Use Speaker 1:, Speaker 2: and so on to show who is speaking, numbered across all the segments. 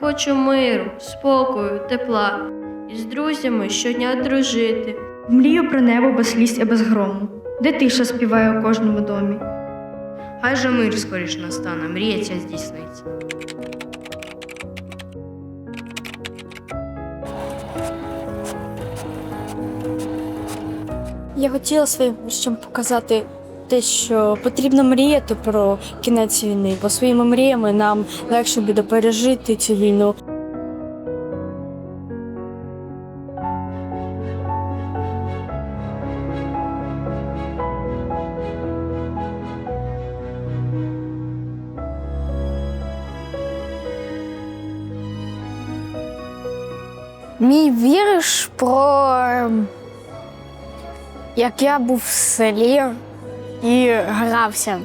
Speaker 1: хочу миру, спокою, тепла і з друзями щодня дружити.
Speaker 2: Мрію про небо без сліз і без грому, де тиша співає у кожному домі.
Speaker 3: Хай же мир скоріш настане, мрія ця здійсниться.
Speaker 4: Я хотіла своїм учням показати те, що потрібно мріяти про кінець війни, бо своїми мріями нам легше буде пережити цю війну. Мій вірш про ем, як я був в селі і грався.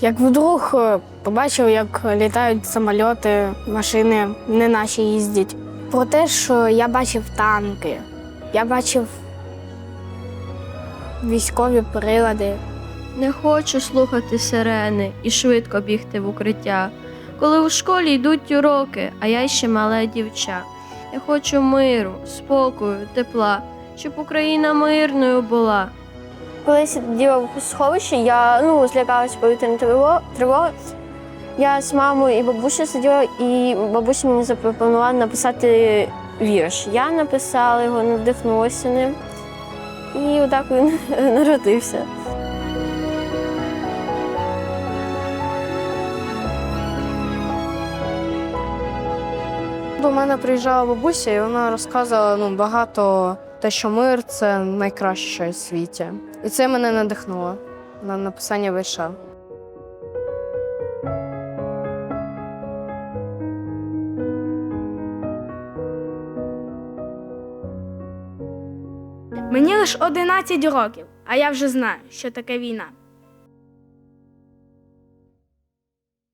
Speaker 4: Як вдруг е, побачив, як літають самольоти, машини не наші їздять. Про те, що я бачив танки, я бачив військові прилади.
Speaker 1: Не хочу слухати сирени і швидко бігти в укриття, коли у школі йдуть уроки, а я ще мале дівча. Я хочу миру, спокою, тепла, щоб Україна мирною була.
Speaker 5: Коли я в сховищі, я ну, злякалася повітряної триво- тривоги. Я з мамою і бабусею сиділа, і бабуся мені запропонувала написати вірш. Я написала його, надихнулася ним. І отак він народився.
Speaker 6: До мене приїжджала бабуся, і вона розказувала ну, багато те, що мир це найкраще в світі. І це мене надихнуло на написання вірша.
Speaker 7: Мені лише 11 років, а я вже знаю, що таке війна.